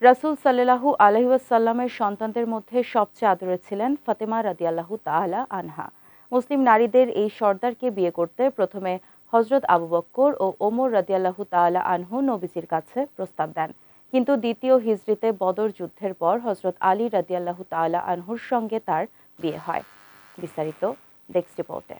রাসূল সাল্লাল্লাহু আলাইহি ওয়াসাল্লামের সন্তানদের মধ্যে সবচেয়ে আদরের ছিলেন ফাতেমা রাদিয়াল্লাহু তাআলা আনহা। মুসলিম নারীদের এই সর্দারকে বিয়ে করতে প্রথমে হজরত আবু বক্কর ও ওমর রাদিয়াল্লাহু তাআলা আনহু নবীজির কাছে প্রস্তাব দেন। কিন্তু দ্বিতীয় হিজরিতে বদর যুদ্ধের পর হজরত আলী রাদিয়াল্লাহু তাআলা আনহুর সঙ্গে তার বিয়ে হয়। বিস্তারিত ডেস্ক রিপোর্টে।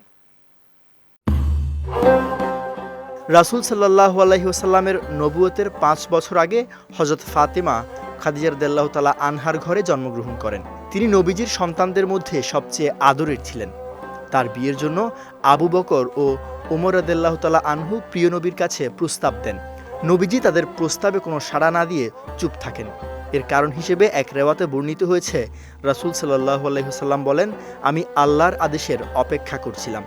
রাসুল সাল্লাহ আলহিউসাল্লামের নবুয়তের পাঁচ বছর আগে হজরত ফাতেমা খাদিজার দেল্লাহ তালা আনহার ঘরে জন্মগ্রহণ করেন। তিনি নবীজির সন্তানদের মধ্যে সবচেয়ে আদরের ছিলেন। তার বিয়ের জন্য আবু বকর ও ওমর আদেল্লাহ তালা আনহু প্রিয় নবীর কাছে প্রস্তাব দেন। নবীজি তাদের প্রস্তাবে কোনো সাড়া না দিয়ে চুপ থাকেন। এর কারণ হিসেবে এক রেওয়াতে বর্ণিত হয়েছে, রাসুল সাল্লাহ আলহিহাল্লাম বলেন, আমি আল্লাহর আদেশের অপেক্ষা করছিলাম।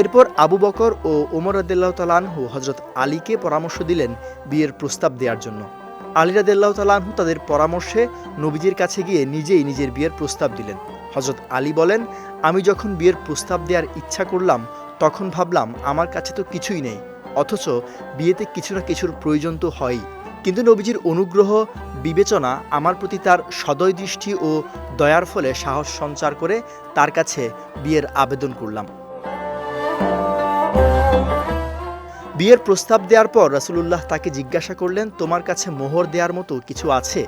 এরপর আবু বকর ও ওমর রদুল্লাহ তালানহু হজরত আলীকে পরামর্শ দিলেন বিয়ের প্রস্তাব দেওয়ার জন্য। আলী রাদিল্লাহ তালানহু তাদের পরামর্শে নবীজির কাছে গিয়ে নিজেই নিজের বিয়ের প্রস্তাব দিলেন। হজরত আলী বলেন, আমি যখন বিয়ের প্রস্তাব দেওয়ার ইচ্ছা করলাম, তখন ভাবলাম আমার কাছে তো কিছুই নেই, অথচ বিয়েতে কিছু না কিছুর প্রয়োজন তো হয়ই। কিন্তু নবীজির অনুগ্রহ, বিবেচনা আমার প্রতি তার সদয় দৃষ্টি ও দয়ার ফলে সাহস সঞ্চার করে তার কাছে বিয়ের আবেদন করলাম। বিয়ের প্রস্তাব দেওয়ার পর রাসুলুল্লাহ তাকে জিজ্ঞাসা করলেন, তোমার কাছে মোহর দেওয়ার মতো কিছু আছে?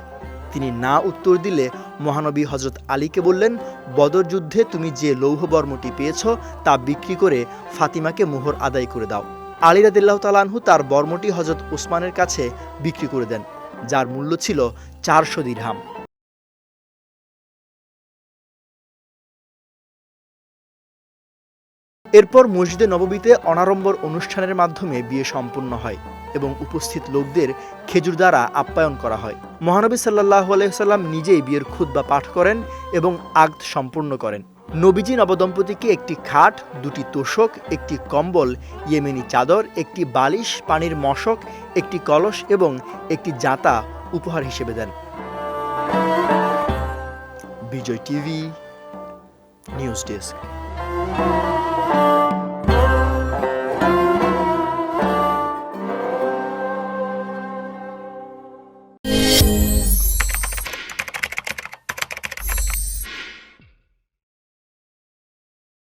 তিনি না উত্তর দিলে মহানবী হজরত আলীকে বললেন, বদর যুদ্ধে তুমি যে লৌহবর্মটি পেয়েছ, তা বিক্রি করে ফাতিমাকে মোহর আদায় করে দাও। আলী রাদিল্লাহ তালানহু তার বর্মটি হজরত উসমানের কাছে বিক্রি করে দেন, যার মূল্য ছিল চারশো দিরহাম। এরপর মসজিদে নববীতে অনাড়ম্বর অনুষ্ঠানের মাধ্যমে বিয়ে সম্পন্ন হয় এবং উপস্থিত লোকদের খেজুর দ্বারা আপ্যায়ন করা হয়। মহানবী সাল্লাহ আলহিহাল্লাম নিজেই বিয়ের খুদ্া পাঠ করেন এবং আগ্দ সম্পূর্ণ করেন। নবীজি নবদম্পতিকে একটি খাট, দুটি তোষক, একটি কম্বল, ইয়েমেনি চাদর, একটি বালিশ, পানির মশক, একটি কলস এবং একটি জাতা উপহার হিসেবে দেন। Vijay TV, news desk.